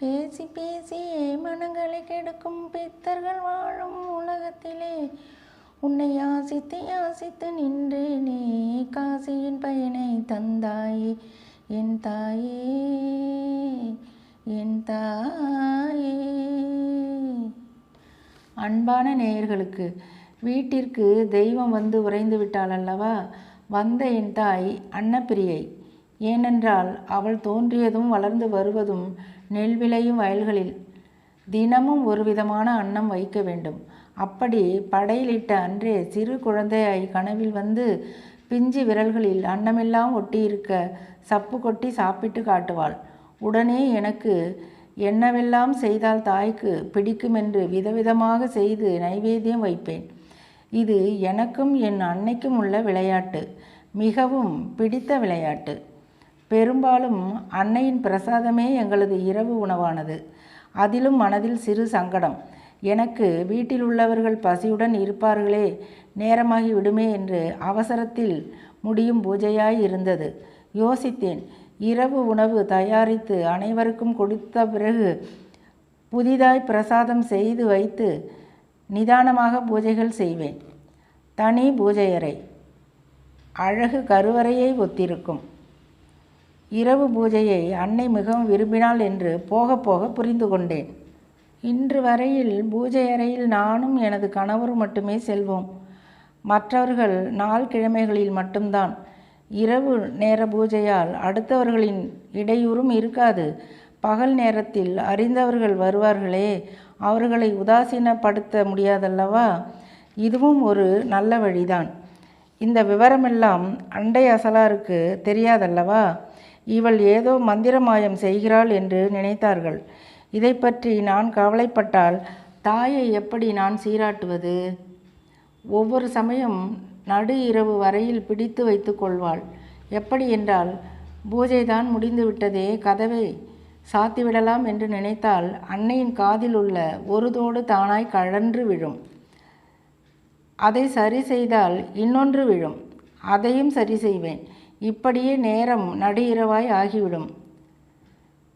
பேசி பேசியே மனங்களை கெடுக்கும் பித்தர்கள் வாழும் உலகத்திலே. உன்னை யாசித்து யாசித்து நின்றேனே காசியின் பயனை தந்தாயே என் தாயே என் தாயே. அன்பான நேயர்களுக்கு வீட்டிற்கு தெய்வம் வந்து உறைந்து விட்டாள் அல்லவா? வந்த என் தாய் அன்னப்பிரியை. ஏனென்றால் அவள் தோன்றியதும் வளர்ந்து வருவதும் நெல் விளையும் வயல்களில். தினமும் ஒரு விதமான அன்னம் வைக்க வேண்டும். அப்படி படையிலிட்ட அன்றே சிறு குழந்தையாய் கனவில் வந்து பிஞ்சு விரல்களில் அன்னமெல்லாம் ஒட்டியிருக்க சப்பு கொட்டி சாப்பிட்டு காட்டுவாள். உடனே எனக்கு என்னவெல்லாம் செய்தால் தாய்க்கு பிடிக்குமென்று விதவிதமாக செய்து நைவேத்தியம் வைப்பேன். இது எனக்கும் என் அன்னைக்கும் உள்ள விளையாட்டு. மிகவும் பிடித்த விளையாட்டு. பெரும்பாலும் அன்னையின் பிரசாதமே எங்களது இரவு உணவானது. அதிலும் மனதில் சிறு சங்கடம். எனக்கு வீட்டில் உள்ளவர்கள் பசியுடன் இருப்பார்களே நேரமாகி விடுமே என்று அவசரத்தில் முடியும் பூஜையாய் இருந்தது. யோசித்தேன். இரவு உணவு தயாரித்து அனைவருக்கும் கொடுத்த பிறகு புதிதாய் பிரசாதம் செய்து வைத்து நிதானமாக பூஜைகள் செய்வேன். தனி பூஜையறை. அழகு கருவறையை ஒத்திருக்கும். இரவு பூஜையை அன்னை மிகவும் விரும்பினாள் என்று போக போக புரிந்து கொண்டேன். இன்று வரையில் பூஜை அறையில் நானும் எனது கணவரும் மட்டுமே செல்வோம். மற்றவர்கள் நாள் கிழமைகளில் மட்டும்தான். இரவு நேர பூஜையால் அடுத்தவர்களின் இடையூறும் இருக்காது. பகல் நேரத்தில் அறிந்தவர்கள் வருவார்களே அவர்களை உதாசீனப்படுத்த முடியாதல்லவா? இதுவும் ஒரு நல்ல வழிதான். இந்த விவரமெல்லாம் அண்டை அசலாருக்கு தெரியாதல்லவா? இவள் ஏதோ மந்திரமாயம் செய்கிறாள் என்று நினைத்தார்கள். இதை பற்றி நான் கவலைப்பட்டால் தாயை எப்படி நான் சீராட்டுவது? ஒவ்வொரு சமயம் நடு இரவு வரையில் பிடித்து வைத்து கொள்வாள். எப்படி என்றால் பூஜைதான் முடிந்து விட்டதே கதவை சாத்திவிடலாம் என்று நினைத்தால் அன்னையின் காதில் உள்ள ஒரு தோடு தானாய் கழன்று விழும். அதை சரி செய்தால் இன்னொன்று விழும். அதையும் சரி செய்வேன். இப்படியே நேரம் நடு இரவாய் ஆகிவிடும்.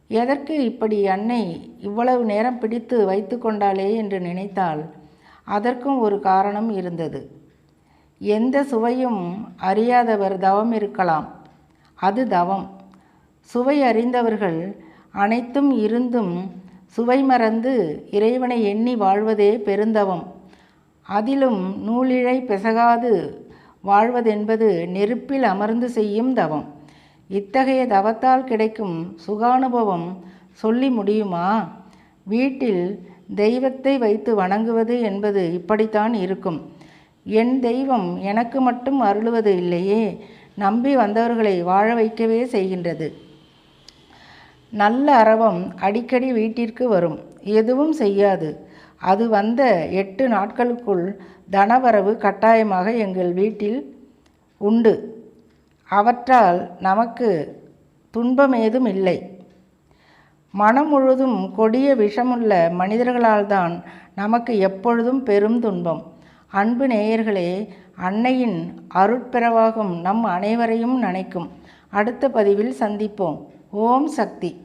எதற்கு இப்படி அன்னை இவ்வளவு நேரம் பிடித்து வைத்து கொண்டாளே என்று நினைத்தால் அதற்கும் ஒரு காரணம் இருந்தது. எந்த சுவையும் அறியாதவர் தவம் இருக்கலாம். அது தவம். சுவை அறிந்தவர்கள் அனைத்தும் இருந்தும் சுவை மறந்து இறைவனை எண்ணி வாழ்வதே பெருந்தவம். அதிலும் நூலிழை பெசகாது வாழ்வதென்பது நெருப்பில் அமர்ந்து செய்யும் தவம். இத்தகைய தவத்தால் கிடைக்கும் சுகானுபவம் சொல்லி முடியுமா? வீட்டில் தெய்வத்தை வைத்து வணங்குவது என்பது இப்படித்தான் இருக்கும். என் தெய்வம் எனக்கு மட்டும் அருளுவது இல்லையே நம்பி வந்தவர்களை வாழ வைக்கவே செய்கின்றது. நல்ல அரவம் அடிக்கடி வீட்டிற்கு வரும் எதுவும் செய்யாது. அது வந்த எட்டு நாட்களுக்குள் தனவரவு கட்டாயமாக எங்கள் வீட்டில் உண்டு. அவற்றால் நமக்கு துன்பம் ஏதும் இல்லை. மனம் முழுதும் கொடிய விஷமுள்ள மனிதர்களால்தான் நமக்கு எப்பொழுதும் பெரும் துன்பம். அன்பு நேயர்களே அன்னையின் அருட்பிறவாகும் நம் அனைவரையும் நினைக்கும். அடுத்த பதிவில் சந்திப்போம். ஓம் சக்தி.